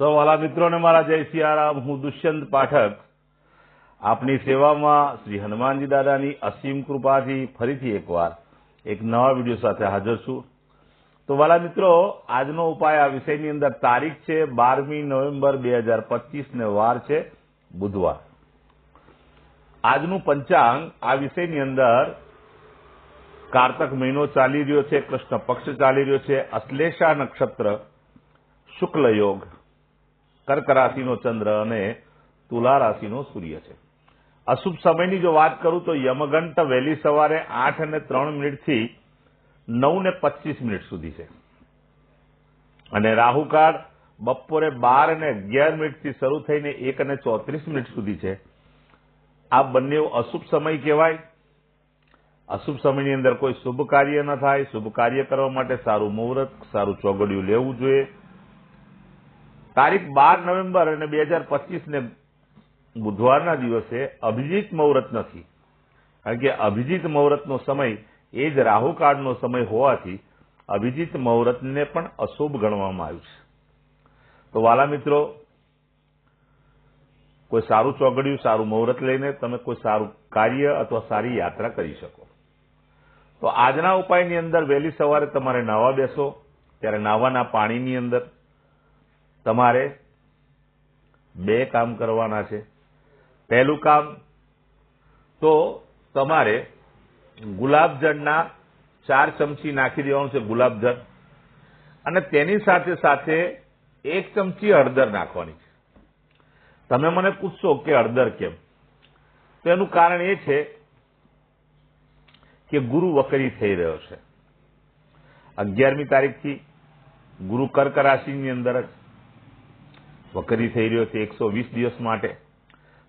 સૌ વાલા મિત્રોને મારા જય સિયારામ, હું દુષ્યંત પાઠક. આપની સેવામાં શ્રી હનુમાનજી દાદાની અસીમ કૃપાથી ફરીથી એકવાર એક નવા વીડિયો સાથે હાજર છું. તો વાલા મિત્રો, આજનો ઉપાય આ વિષયની અંદર તારીખ છે, બારમી નવેમ્બર બે હજાર પચીસ ને વાર છે, બુધવાર. આજનું પંચાંગ આ વિષયની અંદર કારતક મહિનો ચાલી રહ્યો છે, કૃષ્ણ પક્ષ ચાલી રહ્યો છે, અશ્લેષા નક્ષત્ર, શુક્લ યોગ. કર્ક રાશિનો ચંદ્ર અને તુલા રાશિનો સૂર્ય છે. અશુભ સમયની જો વાત કરું તો યમગંટ વહેલી સવારે આઠ અને ત્રણ મિનિટથી નવ ને પચીસ મિનિટ સુધી છે. અને રાહુકાળ બપોરે બાર અને અગિયાર મિનિટથી શરૂ થઈને એક અને ચોત્રીસ મિનિટ સુધી છે. આ બંને અશુભ સમય કહેવાય. અશુભ સમયની અંદર કોઈ શુભ કાર્ય ન થાય. શુભ કાર્ય કરવા માટે સારું મુહૂર્ત, સારું ચોગડિયું લેવું જોઈએ. તારીખ બાર નવેમ્બર અને બે હજાર પચીસને બુધવારના દિવસે અભિજીત મુહૂર્ત નથી. કારણ કે અભિજીત મુહૂર્તનો સમય એ જ રાહુકાળનો સમય હોવાથી અભિજીત મુહૂર્તને પણ અશુભ ગણવામાં આવ્યું છે. તો વાલા મિત્રો, કોઈ સારું ચોગડિયું, સારું મુહૂર્ત લઈને તમે કોઈ સારું કાર્ય અથવા સારી યાત્રા કરી શકો. તો આજના ઉપાયની અંદર વહેલી સવારે તમારે નાવા બેસો. ત્યારે નાવાના પાણીની અંદર તમારે બે કામ કરવાના છે. પહેલું કામ, તો તમારે ગુલાબજળના ચાર ચમચી નાખી દેવાનું છે ગુલાબજળ. અને તેની સાથે સાથે એક ચમચી હળદર નાખવાની છે. તમે મને પૂછશો કે હળદર કેમ? તો એનું કારણ એ છે કે ગુરુ વકરી થઈ રહ્યો છે. અગિયારમી તારીખથી ગુરુ કર્ક રાશિની અંદર જ વકરી થઈ રહ્યો છે એકસો વીસ દિવસ માટે.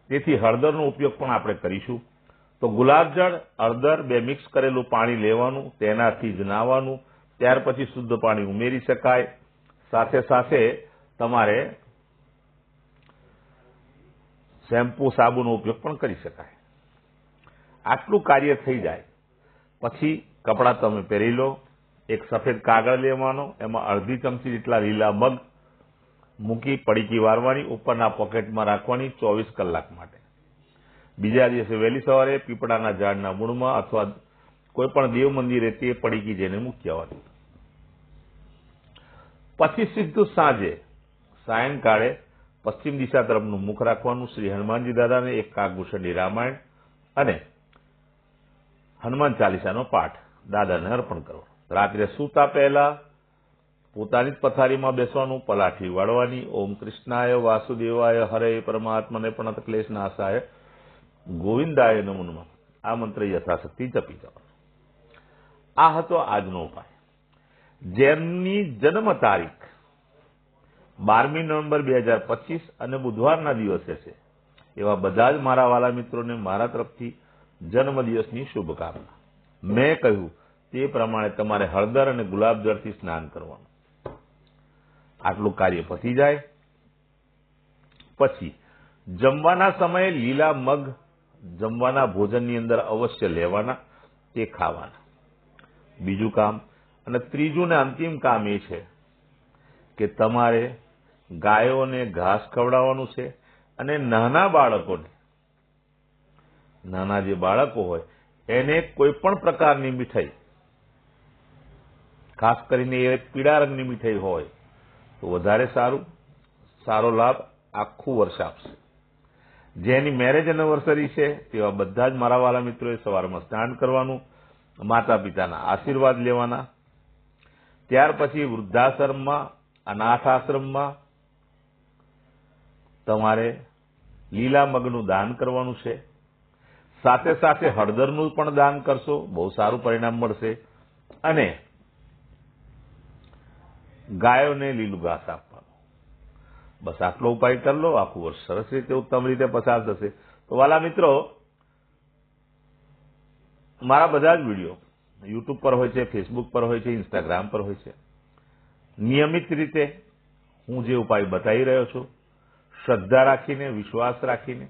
તેથી હળદરનો ઉપયોગ પણ આપણે કરીશું. તો ગુલાબજળ, હળદર બે મિક્સ કરેલું પાણી લેવાનું, તેનાથી જ નાવાનું ત્યાર પછી શુદ્ધ પાણી ઉમેરી શકાય. સાથે સાથે તમારે શેમ્પુ, સાબુનો ઉપયોગ પણ કરી શકાય. આટલું કાર્ય થઈ જાય. પછી કપડાં તમે પહેરી લો. એક સફેદ કાગળ લેવાનો, એમાં અડધી ચમચી જેટલા લીલા મગ મૂકી પડીકી વારવાની ઉપરના પોકેટમાં રાખવાની ચોવીસ કલાક માટે. બીજા દિવસે વહેલી સવારે પીપળાના ઝાડના મૂળમાં અથવા કોઈપણ દેવ મંદિરે તે પડીકી જઈને મૂકી આવવાની પછી સીધું સાંજે, સાયંકાળે પશ્ચિમ દિશા તરફનું મુખ રાખવાનું શ્રી હનુમાનજી દાદાને એક કાગભૂષણની રામાયણ અને હનુમાન ચાલીસાનો પાઠ દાદાને અર્પણ કરવો. રાત્રે સૂતા પહેલા પોતાની જ પથારીમાં બેસવાનું, પલાઠી વાળવાની, ઓમ કૃષ્ણાય, વાસુદેવાય, હરે પરમાત્માને પણ ક્લેશ નાશાય. ગોવિંદાય નમુનમાં આ મંત્ર યથાશક્તિ જપી જવાનો. આ હતો આજનો ઉપાય. જેમની જન્મ તારીખ બારમી નવેમ્બર બે હજાર પચીસ અને બુધવારના દિવસે છે, એવા બધા જ મારા વાલા મિત્રોને મારા તરફથી જન્મદિવસની શુભકામના. મેં કહ્યું તે પ્રમાણે તમારે હળદર અને ગુલાબજળથી સ્નાન કરવાનું. આટલું કાર્ય પતી જાય. પછી, જમવાના સમયે લીલા મગ જમવાના ભોજનની અંદર અવશ્ય લેવાના, તે ખાવાના. બીજું કામ, અને ત્રીજું ને અંતિમ કામ એ છે કે તમારે ગાયોને ઘાસ ખવડાવવાનું છે અને નાના બાળકોને. નાના જે બાળકો હોય, એને કોઈ પણ પ્રકારની મીઠાઈ, ખાસ કરીને એ પીળા રંગની મીઠાઈ હોય તો વધારે સારું, સારો લાભ આખું વર્ષ આપશે. જેની મેરેજ એનિવર્સરી છે, તેવા બધા જ મારા વાલા મિત્રોએ સવારમાં સ્નાન કરવાનું માતા પિતાના આશીર્વાદ લેવાના. ત્યાર પછી વૃદ્ધાશ્રમમાં અનાથ આશ્રમમાં તમારે લીલા મગનું દાન કરવાનું છે. સાથે સાથે હળદરનું પણ દાન કરશો, બહુ સારું પરિણામ મળશે. અને ગાયોને લીલું ઘાસ આપવાનું. બસ આટલો ઉપાય કરી લો, આખું વર્ષ સરસ રીતે ઉત્તમ રીતે પસાર થશે. તો વાલા મિત્રો, મારા બધા જ વીડિયો યુટ્યુબ પર હોય છે ફેસબુક પર હોય છે ઇન્સ્ટાગ્રામ પર હોય છે. નિયમિત રીતે હું જે ઉપાય બતાવી રહ્યો છું, શ્રદ્ધા રાખીને, વિશ્વાસ રાખીને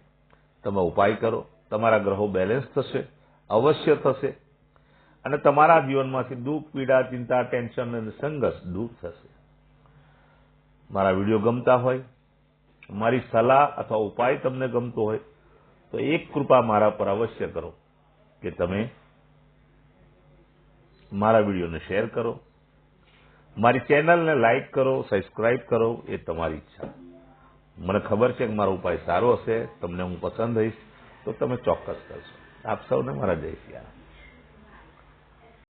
તમે ઉપાય કરો, તમારા ગ્રહો બેલેન્સ થશે, અવશ્ય થશે. અને તમારા જીવનમાંથી દુઃખ, પીડા, ચિંતા, ટેન્શન અને સંઘર્ષ દૂર થશે. મારા વીડિયો ગમતા હોય, મારી સલાહ અથવા ઉપાય તમને ગમતો હોય, તો એક કૃપા મારા પર અવશ્ય કરો કે તમે મારા વિડીયોને શેર કરો. મારી ચેનલને લાઇક કરો, સબસ્ક્રાઇબ કરો, એ તમારી ઈચ્છા. મને ખબર છે કે મારો ઉપાય સારો હશે, તમને હું પસંદ હઈશ તો તમે ચોક્કસ કરશો આપ સૌને મારા જય